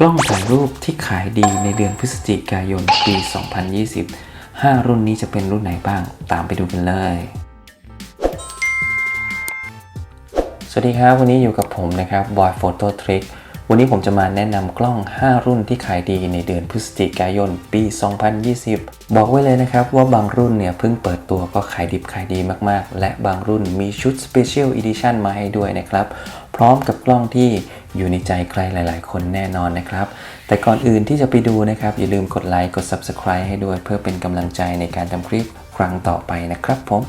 กล้องถ่ายรูปที่ขายดีในเดือนพฤศจิกายนปี 2020 5 รุ่นนี้จะเป็นรุ่นไหนบ้าง ตามไปดูกันเลย สวัสดีครับ วันนี้อยู่กับผมนะครับ Boy Photo Trick วันนี้ผมจะมาแนะนำกล้อง 5 รุ่นที่ขายดีในเดือนพฤศจิกายนปี 2020 บอกไว้เลยนะครับว่าบางรุ่นเนี่ยเพิ่งเปิดตัวก็ขายดิบขายดีมากๆ และบางรุ่นมีชุด Special Edition มาให้ด้วยนะครับ พร้อมกับกล้องที่ อยู่ในใจใครหลาย ๆ คนแน่นอนนะครับ แต่ก่อนอื่นที่จะไปดูนะครับ อย่าลืมกดไลค์กด Subscribe ให้ด้วยเพื่อเป็นกำลังใจในการทำคลิปครั้งต่อไปนะครับผม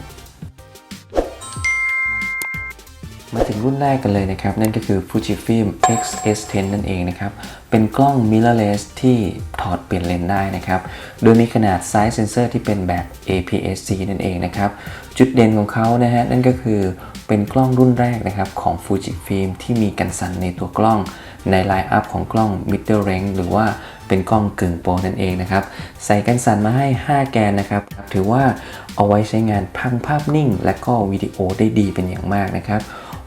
มาถึงรุ่นแรกกันเลยนะครับ นั่นก็คือ Fujifilm X-S10 นั่นเองนะครับ เป็นกล้อง mirrorless ที่ ถอดเปลี่ยนเลนได้นะครับ โดยมีขนาดไซส์เซนเซอร์ที่เป็นแบบ APS-C นั่นเองนะครับ จุดเด่นของเขานะฮะนั่นก็คือเป็นกล้องรุ่นแรกนะครับของ Fujifilm ที่มีกันสั่นในตัวกล้องในไลน์อัพของกล้อง middle range หรือว่าเป็นกล้องกึ่งโปรนั่นเองนะครับ ใส่กันสั่นมาให้ 5 แกนนะครับ ถือว่าเอาไว้ใช้งานพังภาพนิ่ง และก็วิดีโอได้ดีเป็นอย่างมากนะครับ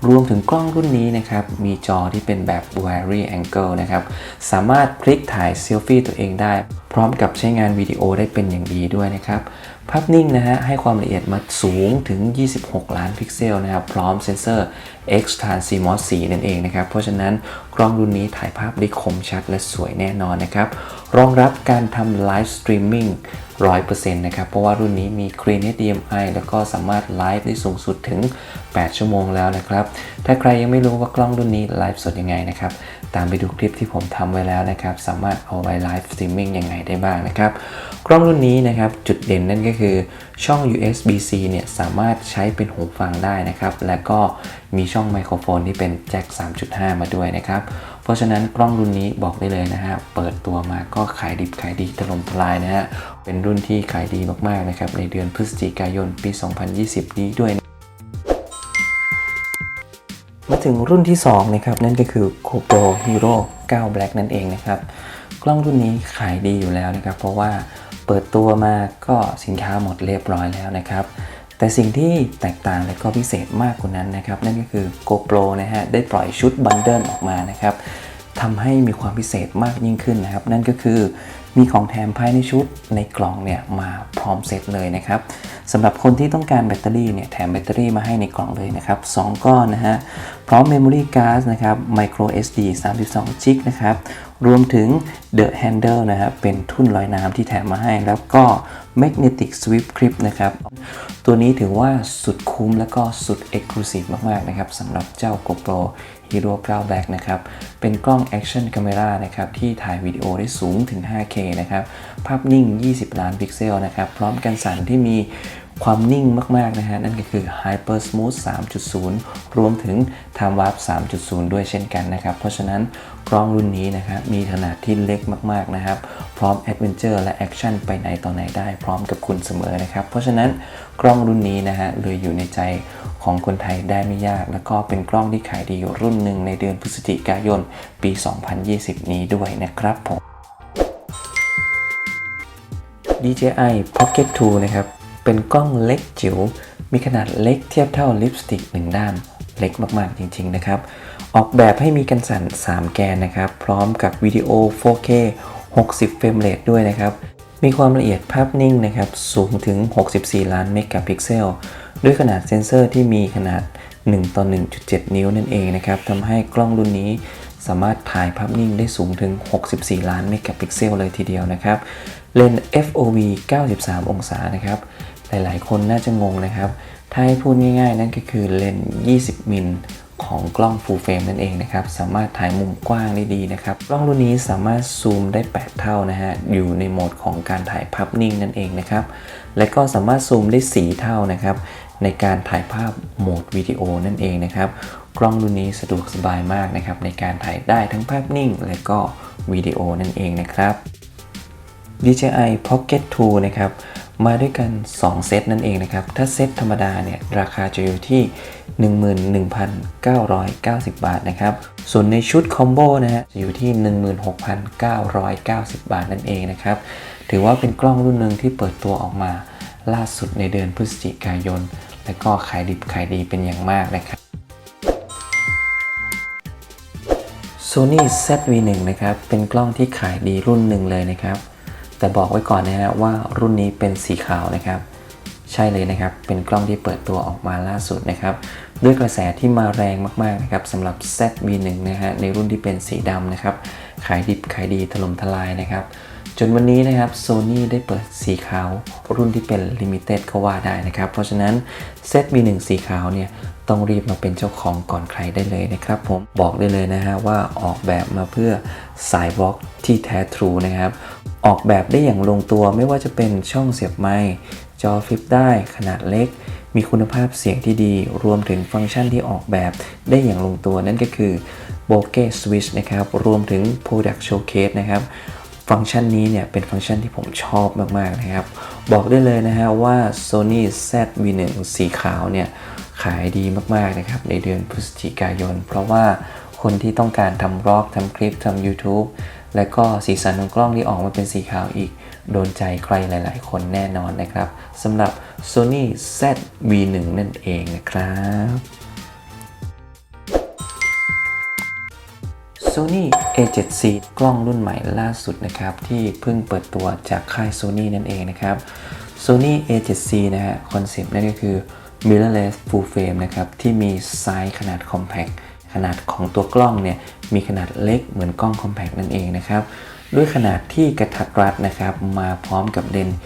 รวมถึงกล้องรุ่นนี้นะครับ มีจอที่เป็นแบบ Vary Angle นะครับ สามารถพลิกถ่ายเซลฟี่ตัวเองได้ พร้อมกับใช้งานวิดีโอได้เป็นอย่างดีด้วยนะครับ ภาพนิ่งนะฮะ ให้ความละเอียดมาสูงถึง 26 ล้านพิกเซลนะครับ พร้อมเซนเซอร์ X Trans CMOS 4นั่นเองนะครับ เพราะฉะนั้นกล้องรุ่นนี้ถ่ายภาพได้คมชัดและสวยแน่นอนนะครับ รองรับการทำไลฟ์สตรีมมิ่ง 100%นะครับ เพราะว่ารุ่นนี้มี Clean HDMI แล้วก็สามารถไลฟ์ได้สูงสุดถึง 8 ชั่วโมงแล้วนะครับ ถ้าใครยังไม่รู้ว่ากล้องรุ่นนี้ไลฟ์สดยังไงนะครับ ตามไปดูคลิปที่ผมทำไว้แล้วนะครับ สามารถเอาไว้ไลฟ์สตรีมมิ่งยังไงได้บ้างนะครับ กล้องรุ่นนี้นะครับ จุดเด่นนั่นก็คือช่อง USB-C เนี่ยสามารถใช้เป็นหูฟังได้นะครับ และก็มีช่องไมโครโฟนที่เป็นแจ็ค 3.5 มาด้วยนะครับ เพราะฉะนั้นกล้องรุ่นนี้บอกได้เลยนะฮะ เปิดตัวมาก็ขายดิบขายดีถล่มทลายนะฮะ เป็นรุ่นที่ขายดีมากๆนะครับในเดือนพฤศจิกายนปี 2020 นี้ด้วยมาถึงรุ่นที่2นะครับนั่นก็คือ GoPro Hero 9 Black นั่นเองนะครับ กล้องรุ่นนี้ขายดีอยู่แล้วนะครับ เพราะว่าเปิดตัวมาก็สินค้าหมดเรียบร้อยแล้วนะครับ แต่สิ่งที่แตกต่างและก็พิเศษมากกว่านั้นนะครับ นั่นก็คือ GoPro นะฮะได้ปล่อยชุดบันเดิลออกมานะครับทำให้มีความพิเศษมากยิ่งขึ้นนะครับ นั่นก็คือมีของแถมภายในชุดในกล่องเนี่ยมาพร้อมเซตเลยนะครับ สำหรับคนที่ต้องการแบตเตอรี่เนี่ยแถมแบตเตอรี่มาให้ในกล่องเลยนะครับ 2 ก้อนนะฮะ พร้อม Memory Card นะครับ Micro SD 32 g b นะครับ รวมถึง The Handle นะครับ เป็นทุ่นลอยน้ำที่แถมมาให้ แล้วก็ Magnetic Sweep Clip นะครับ ตัวนี้ถือว่าสุดคุ้มและก็สุด Exclusive มาก ๆ นะครับสำหรับเจ้า GoPro Hero 9 Black นะครับ เป็นกล้อง Action Camera นะครับ ที่ถ่ายวิดีโอได้สูงถึง 5K นะครับ ภาพนิ่ง 20 ล้านพิกเซลนะครับ พร้อมกันสั่นที่มี ความนิ่งมาก ๆ นะฮะ นั่นก็คือ Hyper Smooth 3.0 รวมถึง Time Warp 3.0 ด้วยเช่นกันนะครับ เพราะฉะนั้นกล้องรุ่นนี้นะครับ มีขนาดที่เล็กมาก ๆ นะครับ พร้อม Adventure และ Action ไปไหนต่อไหนได้พร้อมกับคุณเสมอนะครับ เพราะฉะนั้นกล้องรุ่นนี้นะฮะเลยอยู่ในใจของคนไทยได้ไม่ยาก แล้วก็เป็นกล้องที่ขายดีรุ่นหนึ่งในเดือนพฤศจิกายน ปี 2020 นี้ด้วยนะครับผม DJI Pocket 2 นะครับ เป็นกล้องเล็กจิ๋ว มีขนาดเล็กเทียบเท่าลิปสติกหนึ่งด้านเล็กมากๆจริงๆนะครับ ออกแบบให้มีกันสั่น 3 แกนนะครับ พร้อมกับวิดีโอ 4K 60 เฟรมเรทด้วยนะครับ มีความละเอียดภาพนิ่งนะครับ สูงถึง 64 ล้านเมกะพิกเซล ด้วยขนาดเซนเซอร์ที่มีขนาด 1 ต่อ 1.7 นิ้วนั่นเองนะครับทำให้กล้องรุ่นนี้สามารถถ่ายภาพนิ่งได้สูงถึง 64 ล้านเมกะพิกเซลเลยทีเดียวนะครับ เลนส์ FOV 93 องศานะครับ หลายๆ คนน่าจะงงนะครับ ถ้าให้พูดง่ายๆ นั่นก็คือเลนส์ 20 มิลของกล้อง Full Frame นั่นเองนะครับ สามารถถ่ายมุมกว้างได้ดีนะครับ กล้องรุ่นนี้สามารถซูมได้ 8 เท่านะฮะ อยู่ในโหมดของการถ่ายภาพนิ่งนั่นเองนะครับ และก็สามารถซูมได้ 4 เท่านะครับ ในการถ่ายภาพโหมดวิดีโอนั่นเองนะครับ กล้องรุ่นนี้สะดวกสบายมากนะครับ ในการถ่ายได้ทั้งภาพนิ่ง และก็วิดีโอนั่นเองนะครับ DJI Pocket 2 นะครับ มาด้วยกัน 2 เซตนั่นเองนะครับ ถ้าเซตธรรมดาเนี่ยราคาจะอยู่ที่ 11,990 บาทนะครับ ส่วนในชุดคอมโบนะฮะจะอยู่ที่ 16,990 บาทนั่นเองนะครับ ถือว่าเป็นกล้องรุ่นหนึ่งที่เปิดตัวออกมาล่าสุดในเดือนพฤศจิกายน และก็ขายดิบขายดีเป็นอย่างมากนะครับ Sony ZV-1 นะครับ เป็นกล้องที่ขายดีรุ่นหนึ่งเลยนะครับ แต่บอกไว้ก่อนนะฮะว่ารุ่นนี้เป็นสีขาวนะครับ ใช่เลยนะครับ เป็นกล้องที่เปิดตัวออกมาล่าสุดนะครับ ด้วยกระแสที่มาแรงมากๆนะครับสำหรับ ZV-1 นะฮะในรุ่นที่เป็นสีดำนะครับ ขายดิบขายดีถล่มทลายนะครับ จนวันนี้นะครับ Sony ได้เปิดสีขาว รุ่นที่เป็น Limited ก็ว่าได้นะครับ เพราะฉะนั้น ZV-1 สีขาวเนี่ยต้องรีบมาเป็นเจ้าของก่อนใครได้เลยนะครับผมบอกได้เลยนะฮะว่าออกแบบมาเพื่อสายบล็อกที่แท้ทรูนะครับ ออกแบบได้อย่างลงตัวไม่ว่าจะเป็นช่องเสียบไมค์จอฟลิปได้ขนาดเล็ก มีคุณภาพเสียงที่ดี รวมถึงฟังก์ชันที่ออกแบบได้อย่างลงตัวนั่นก็คือ Bokeh Switch นะครับ รวมถึง Product Showcase นะครับ ฟังก์ชันนี้เนี่ยเป็นฟังก์ชันที่ผมชอบมาก ๆ นะครับ บอกได้เลยนะฮะว่า Sony ZV-1 สีขาวเนี่ย ขายดีมาก ๆ นะครับ ในเดือนพฤศจิกายน เพราะว่าคนที่ต้องการทำบล็อกทำคลิปทำ YouTube และก็สีสันของกล้องที่ออกมาเป็นสีขาวอีก โดนใจใครหลายๆ คนแน่นอนนะครับสำหรับ Sony ZV-1 นั่นเองนะครับ Sony A7C กล้องรุ่นใหม่ล่าสุดนะครับ ที่เพิ่งเปิดตัวจากค่าย Sony นั่นเองนะครับ Sony A7C นะฮะคอนเซปต์นั่นก็คือ mirrorless full frame นะครับ ที่มีไซส์ขนาด compact ขนาดของตัวกล้องเนี่ยมีขนาดเล็กเหมือนกล้อง compact นั่นเองนะครับด้วยขนาดที่กระทัดรัดนะครับมาพร้อมกับเลนส์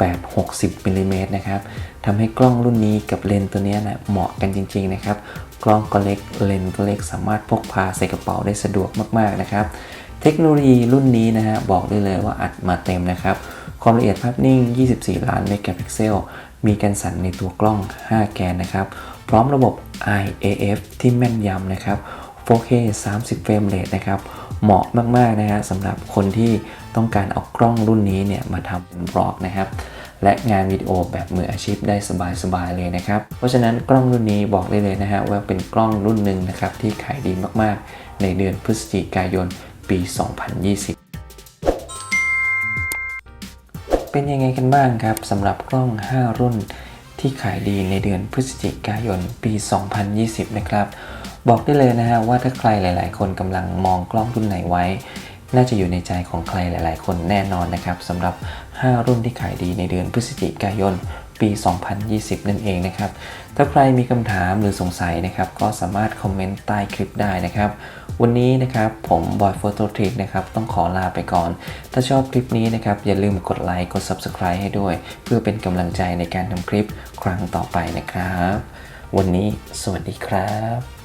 28-60มิลลิเมตรนะครับทำให้กล้องรุ่นนี้กับเลนส์ตัวนี้นะเหมาะกันจริงๆนะครับกล้องก็เล็กเลนส์ก็เล็กสามารถพกพาใส่กระเป๋าได้สะดวกมากๆนะครับ เทคโนโลยีรุ่นนี้นะฮะบอกได้เลยว่าอัดมาเต็มนะครับความละเอียดภาพนิ่ง 24 ล้านเมกะพิกเซล มีกันสั่นในตัวกล้อง 5 แกนนะครับ พร้อมระบบ IAF ที่แม่นยำนะครับ 4K 30 เฟรมเรทนะครับ เหมาะมาก ๆ นะฮะสำหรับคนที่ต้องการเอากล้องรุ่นนี้เนี่ยมาทำเป็นบล็อกนะครับ และงานวิดีโอแบบมืออาชีพได้สบาย ๆ เลยนะครับ เพราะฉะนั้นกล้องรุ่นนี้บอกได้เลยนะฮะว่าเป็นกล้องรุ่นหนึ่งนะครับที่ขายดีมากๆ ในเดือนพฤศจิกายนปี 2020เป็นยังไงกันบ้างครับสำหรับกล้อง 5 รุ่น ที่ขายดีในเดือนพฤศจิกายนปี 2020 นะครับ บอกได้เลยนะฮะว่าถ้าใครหลาย ๆ คนกำลังมองกล้องรุ่นไหนไว้ น่าจะอยู่ในใจของใครหลาย ๆ คนแน่นอนนะครับสำหรับ 5 รุ่นที่ขายดีในเดือนพฤศจิกายน ปี 2020 นั่นเองนะครับ ถ้าใครมีคำถามหรือสงสัยนะครับ ก็สามารถคอมเมนต์ใต้คลิปได้นะครับ วันนี้นะครับผมบอยโฟโตทริกนะครับ ต้องขอลาไปก่อน ถ้าชอบคลิปนี้นะครับ อย่าลืมกดไลค์ กด Subscribe ให้ด้วย เพื่อเป็นกำลังใจในการทำคลิปครั้งต่อไปนะครับ วันนี้สวัสดีครับ